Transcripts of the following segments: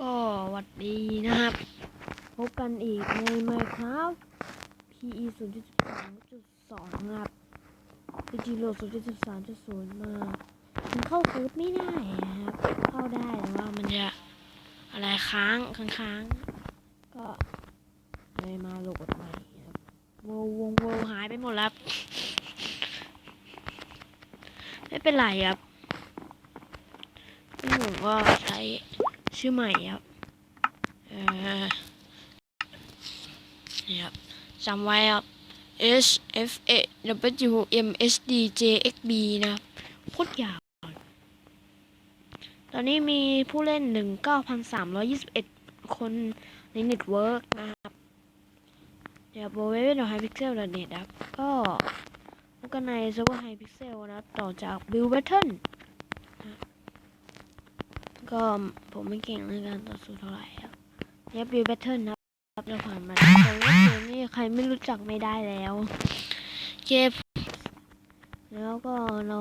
ก็วัดดีนะครับ พบกันอีกใน Minecraft PE 0.12.2นะครับ PG l o 0.13.0 มามันเข้าเซิร์ฟไม่ได้นะครับ เข้าได้แต่ว่ามันจะอะไรค้างค้างๆ ก็เลยมาโหลดใหม่ครับวงวงวงหายไปหมดแล้ว ไม่เป็นไรครับผมก็ใช้ ชื่อใหม่ครับเออนี่ครับจำไว้ครับ H F A W M S D J X B นะครับโคตรยาวตอนนี้มีผู้เล่น 19,321 คนในเน็ตเวิร์กนะครับ เดี๋ยวโบเวฟดอไฮพิกเซลเน็ตครับ ก็พบกันในเซิร์ฟเวอร์ไฮพิกเซลนะครับ ต่อจากบิลเบทเทิล ก็ผมไม่เก่งในการต่อสู้เท่าไหร่ครับเนี่ยบิลเบทเทิลนะครับเราผ่านมาแล้วแต่ว่าเกมนี้ใครไม่รู้จักไม่ได้แล้วเกมแล้วก็เรา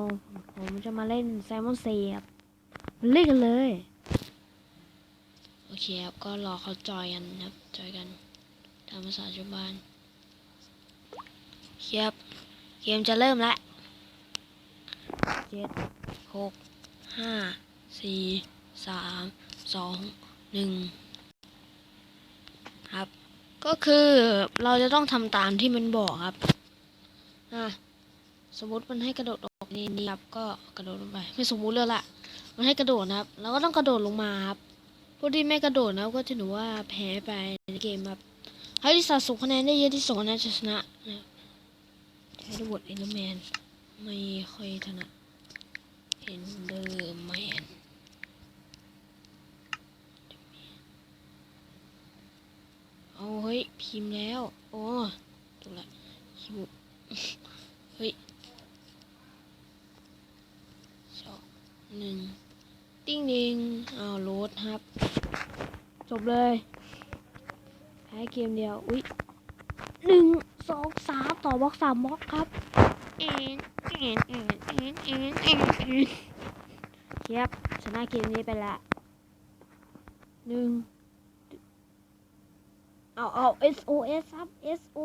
ผมจะมาเล่นแซมมอนเซีครับมาเล่นกันเลย โอเคครับ ก็รอเขาจอยกันนะครับ จอยกันตามภาษาชาวบ้านครับเกมจะเริ่มแล้วเจ็ดหกห้าสี่ สามสองหนึ่งครับ ก็คือเราจะต้องทำตามที่มันบอกครับอะสมมติมันให้กระโดดออกนี่นี่ครับก็กระโดดลงไปไม่สมมติเลยละมันให้กระโดดนะครับแล้วก็ต้องกระโดดลงมาครับผู้ที่ไม่กระโดดนะก็จะถือว่าแพ้ไปในเกมครับใครที่สะสมคะแนนได้เยอะที่สุดนะจะชนะนะครับใช้ระบบเอลแมนไม่ค่อยถนัดเห็นเดอร์แมน เอาเฮ้ย พิมพ์แล้ว โอ้ถูกละคิวเฮ้ยสองหนึ่งติ้งดิงเอาโหลดครับ จบเลยแพ้เกมเดียว อุ้ยหนึ่งสองสามต่อบล็อกสามบล็อกครับเอ็นเอ็นเอ็นเอ็นเอ็นเอ็นเอ็นเทียบชนะเกมนี้ไปละหนึ่ง เอาเอา SOS ครับ SO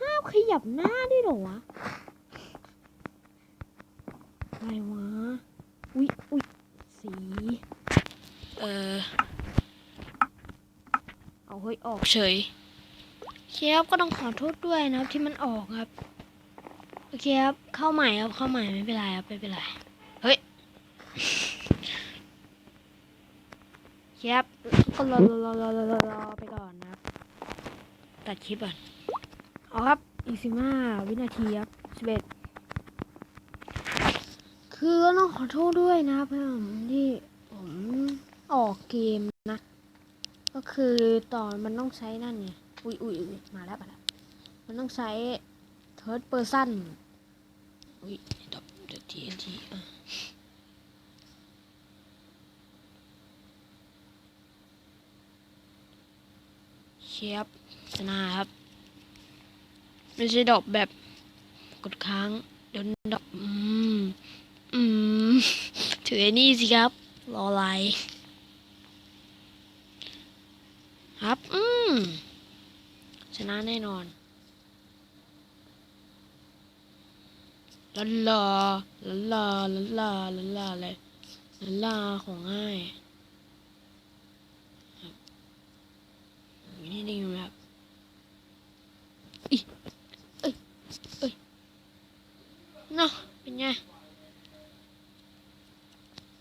ห้ามขยับหน้าได้หรอวะอะไรวะ อุ๊ยอุ๊ยสี เออ เอาเฮ้ยออกเฉยเคครับก็ต้องขอโทษด้วยนะครับที่มันออกครับ โอเคครับ เข้าใหม่ครับ เข้าใหม่ไม่เป็นไรครับ ไม่เป็นไร เฮ้ย ครับก็รอรอรอรอรอรอไปก่อนนะครับตัดคลิปก่อนเอาครับอีกสิบห้าวินาทีครับสิบเอ็ดคือก็ต้องขอโทษด้วยนะครับเพื่อนที่ผมออกเกมนะ ก็คือตอนมันต้องใช้นั่นไงอุ้ยอุ้ยอุ้ยมาแล้วมาแล้วมันต้องใช้ third person อุ้ยดอกเดี๋ยวทีทีอะ เชียบชนะครับ ไม่ใช่ดอกแบบกดค้างเดี๋ยวดอกอืม อืม ถือไอ้นี่สิครับ รออะไรครับ อืม ชนะแน่นอนลาลาลาลาลาลาลาเลยลาลาของง่าย อยู่นี่นี่แบบอีเอ้ยเอ้ยเนาะเป็นไง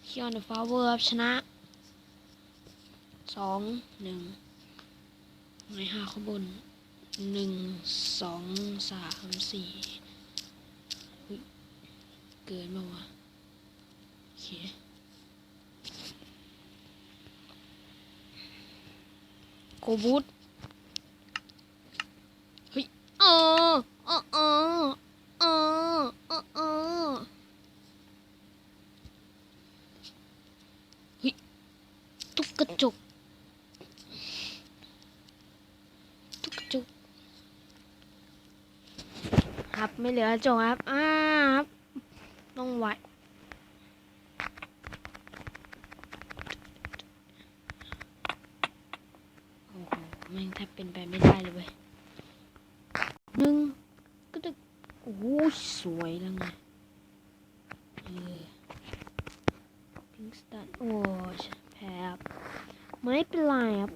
เคียนเดอะฟาวเวอร์ชนะสองหนึ่งในห้าข้างบนหนึ่งสองสามสี่เกินมาวะโอเคโกบูตเฮ้ยเอออออออทุกกระจกทุกกระจกครับไม่เหลือกระจกครับ อ้าครับ ต้องไหว วยแล้วไงเออพิงสตันโอ้ยแพ้ครับไม่เป็นไรครับ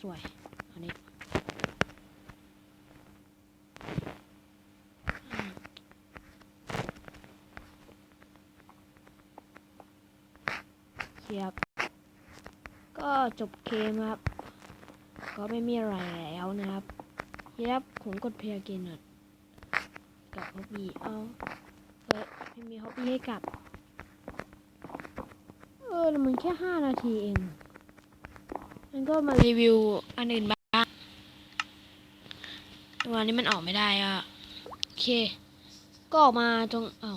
สวยอันนี้เทียบก็จบเกมครับ ก็ไม่มีอะไรแล้วนะครับเย็บผมกดเพลย์เกนหน่อยกับฮอบบี้เอาเฮ้ยไม่มีฮอบบี้ให้กลับ เออแล้วมันแค่ห้านาทีเอง มันก็มารีวิวอันอื่นบ้างวันนี้มันออกไม่ได้อะโอเค ก็ออกมาตรงอ้า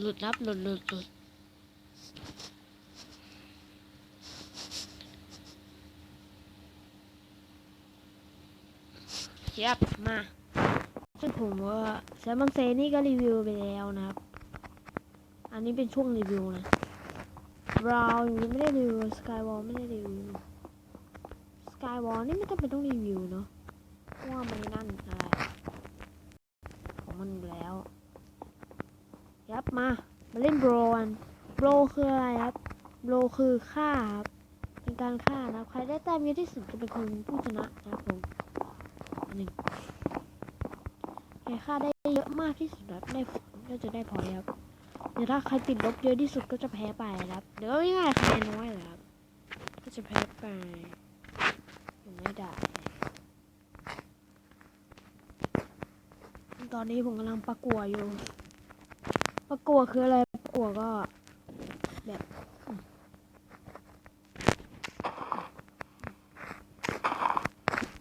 หลุดรับหลุดหลุดหลุดเทียบมาซึ่งผมว่าแซมมอนเซนี่ก็รีวิวไปแล้วนะครับ อันนี้เป็นช่วงรีวิวนะบราวยังไม่ได้รีวิวสกายวอลไม่ได้รีวิว กายวอลนี่ไม่จำเป็นต้องรีวิวเนาะเพราะว่ามันนั่นอะไรของมันแล้วยับมา มาเล่นโบรนโบรคืออะไรครับโบรคือฆ่าครับเป็นการฆ่านะใครได้แต้มเยอะที่สุดจะเป็นคนผู้ชนะนะครับผมหนึ่งใครฆ่าได้เยอะมากที่สุดครับได้ผลก็จะได้พอครับเดี๋ยวถ้าใครติดลบเยอะที่สุดก็จะแพ้ไปครับเดี๋ยวง่ายๆคะแนนน้อยเหรอครับก็จะแพ้ไป ไม่ได้ ตอนนี้ผมกำลังประกวดอยู่ ประกวดคืออะไร ประกวดก็แบบ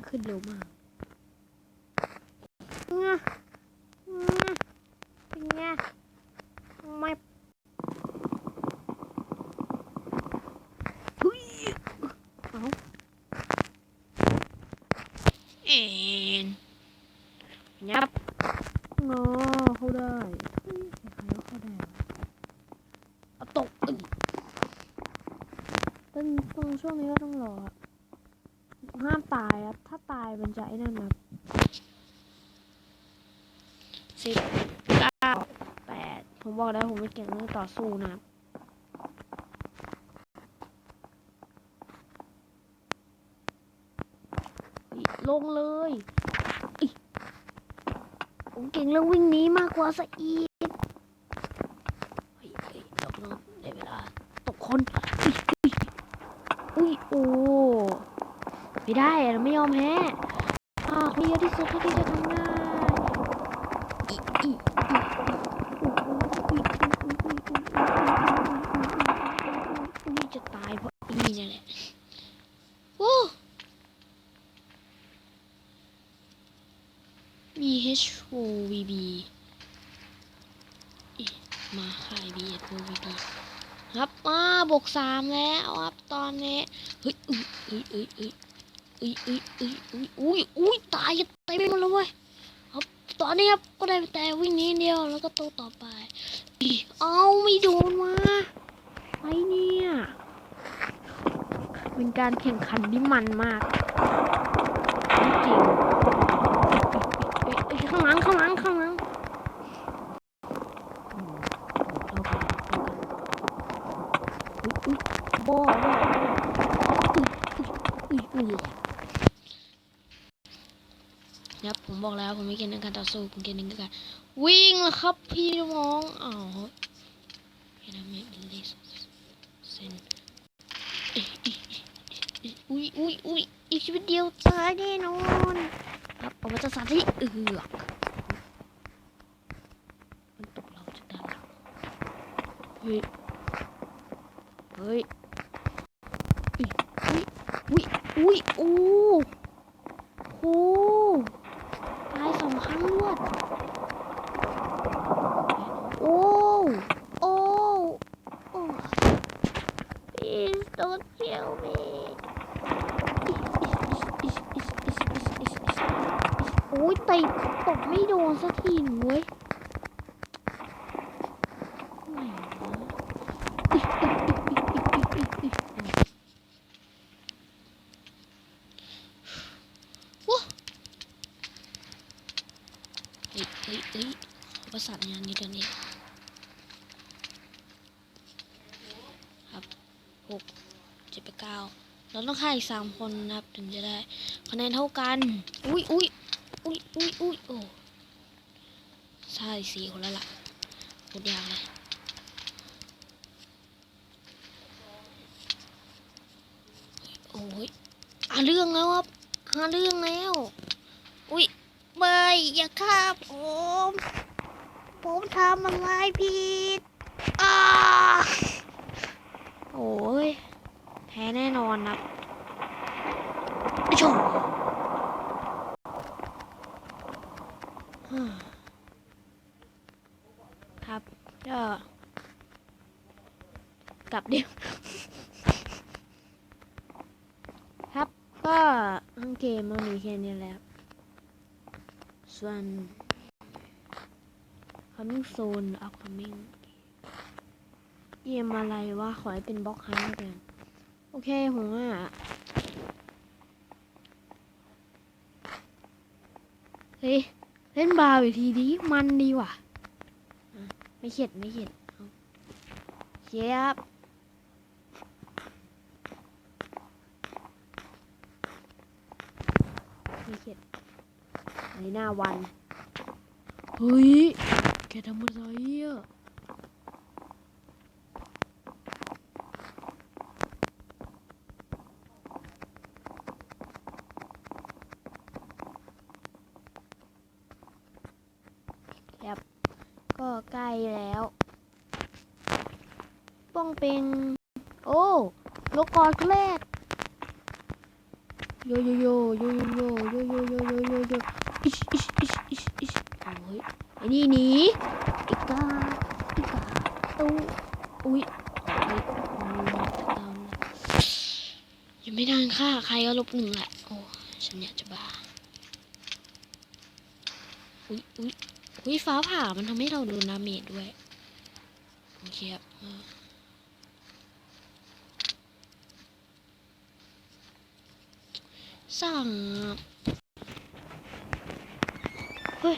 ขึ้นเร็วมากงะงะเป็นไงไม่เฮ้ยเอา เอ็นยับงอเข้าได้ใครก็เข้าได้วะเอาตกอึ้งต้นตรงช่วงนี้ก็ต้องรอครับห้ามตายครับ ถ้าตายมันจะไอ้นั่นครับสิบเก้าแปดผมบอกแล้วผมไม่เก่งเรื่องต่อสู้นะครับอิ ลงเลยผมเก่งเรื่องวิ่งหนี้มากกว่าซะอีกเฮ้ยเฮ้ยตกลงได้เวลาตกคนอุ้ยอุ้ยอุ้ยโอ้ไม่ได้เราไม่ยอมแพ้อ่าคนเยอะที่สุดเท่าที่จะทำได้อิอิอิจะตายเพราะอีนี่แหละโอ้ B H O V B อิมาค่าย B H O V B ครับมาบวกสามแล้วครับตอนนี้เฮ้ยอุ้ยอุ้ยอุ้ยอุ้ยอุ้ยอุ้ยอุ้ยอุ้ยอุ้ยตายเต็มไปหมดเลยเว้ยครับตอนนี้ครับก็ได้แต่วิ่งนี้เดียวแล้วก็โตต่อไปเอาไม่โดนมาไอเนี่ยเป็นการแข่งขันที่มันมากจริง เอ้ยเอ้ยข้างหลังข้างหลังข้างหลังอืมเอาไปเอาไปอุ๊ยอุ๊ยโบ้โบ้อุ๊ยอุ๊ยอุ๊ยครั บอกแล้วผมไม่เก่งในการต่อสู้ผมเก่งในการวิ่งล้วครับพี่น้องอ้าวพีระมิดเลสเซนเอ้ยเอ้ยเอ้ยอุ้ยอุ้ยอุ้ยอีกชีวิตเดียวตายแน่นอนครับผมจะสาธิตเอือกมันตกเราจากด้านหลังเฮ้ยเฮ้ยอุ้ยอุ้ยอุ้ยอุ้โอ้โหายสองครั้งรวด โอ้ โอ้ โอ้ please don't kill me โอ้ยเตะตกไม่โดนสักทีหนึ่งเว้ยไหนวะอิ๊ะอิ๊ะอิ๊ะอิ๊ะอิ๊ะอิ๊ะอิ๊ะว้า เฮ้ยเฮ้ยเฮ้ยขอ ประสานงานนี้เดียวนี้ครับหกเจ็ดแปดเก้าเราต้องฆ่าอีกสามคนนะครับ ถึงจะได้คะแนนเท่ากัน อุ้ยอุ้ยอุ้ยอุ้ยอุ้ยโอ้ใช่สี่คนแล้วล่ะพูดยากเลยโอ้ยหาเรื่องแล้วครับหาเรื่องแล้ว อุ้ยเบยอย่าฆ่าผม ผมทำอะไรผิดอ้าโอ้ยแพ้แน่นอนนะไอ้ชมฮ่าครับก็กลับเดียว ครับ ก็ทั้งเกมมันมีแค่นี้แหละครับส่วน coming soon upcoming เกมอะไรวะขอให้เป็นบล็อกฮันต์กันโอเคผมว่าเฮ้ยเล่นบาร์อีกทีดีมันดีว่ะ ไม่เข็ดไม่เข็ดเชียบไม่เข็ดอันนี้หน้าวัน เฮ้ย แกทำอะไรอะครับก็ใกล้แล้ว ป้องเป็น โอ้โลกอดแรก โยโยโยโยโยโยโยโยโยโยโยอิชอิชอิชอิชอิชโอ้ยไอ้ นี่หนีอีกาอีกาตู้อุ้ยโอ้ยโอ้ยจะตามเลยยังไม่นานค่ะใครก็ลบหนึ่งแหละโอ้ฉันอยากจะบ้าอุ้ยอุ้ยอุ้ยฟ้าผ่ามันทำให้เราโดนดาเมจด้วยโอเคครับสั่งเฮ้ย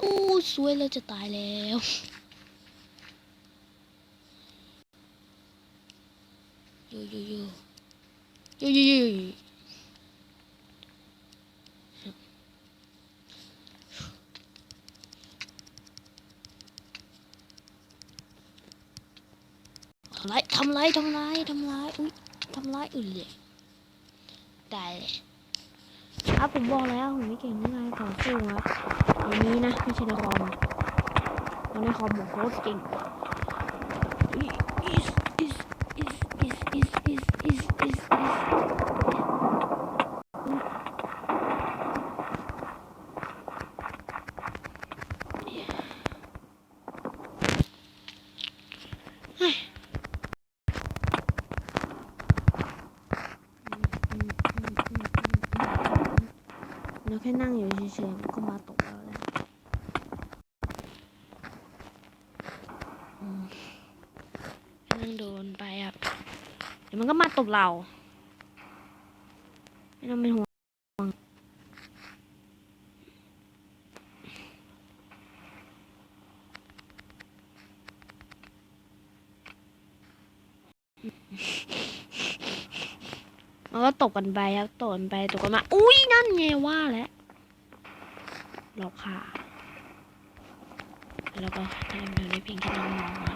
โอ้สวยเราจะตายแล้วอยู่อยูอยู่อยูยูยูทำรายทำรายทำรายทำรายอุ้ยทำรายอื่นเลยตายเลยครับผมบอกแล้วผมไม่เก่งเรื่องการต่อสู้ครับ ในนี้นะไม่ใช่ในคอมเพราะในคอมผมโคตรเก่ง is is is is is is is is is เฮ้ยเราแค่นั่งอยู่เฉยๆมันก็มาตกเราแล้วอืมนั่งโดนไปครับ เดี๋ยวมัน ก็มาตบเรา ไม่ต้องเป็นห่วงมันก็ตกกันไปครับตกกันไปตกกันมา อุ้ยนั่นไงว่าแล้วหลอกค่ะแล้วก็ทำเดียู่ในเพียงแค่น้องมอง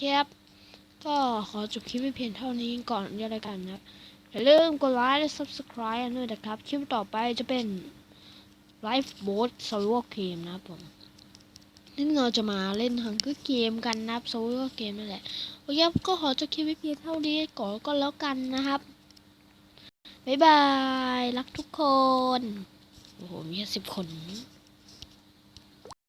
ครับครับ ก็ขอจบคลิปไว้เพียงเท่านี้ก่อนจะรายการนะอย่าลืมกดไลค์และ subscribe ด้วยนะครับ คลิปต่อไปจะเป็น Life Boat Survival Game นะครับผมซึ่งเราจะมาเล่นฮังก็เกมกันนะครับ Survival Game นั่นแหละ โอเคก็ขอจบคลิปไว้เพียงเท่านี้ก่อนก็แล้วกันนะครับบ๊ายบาย รักทุกคน โอ้โห มีแค่สิบคน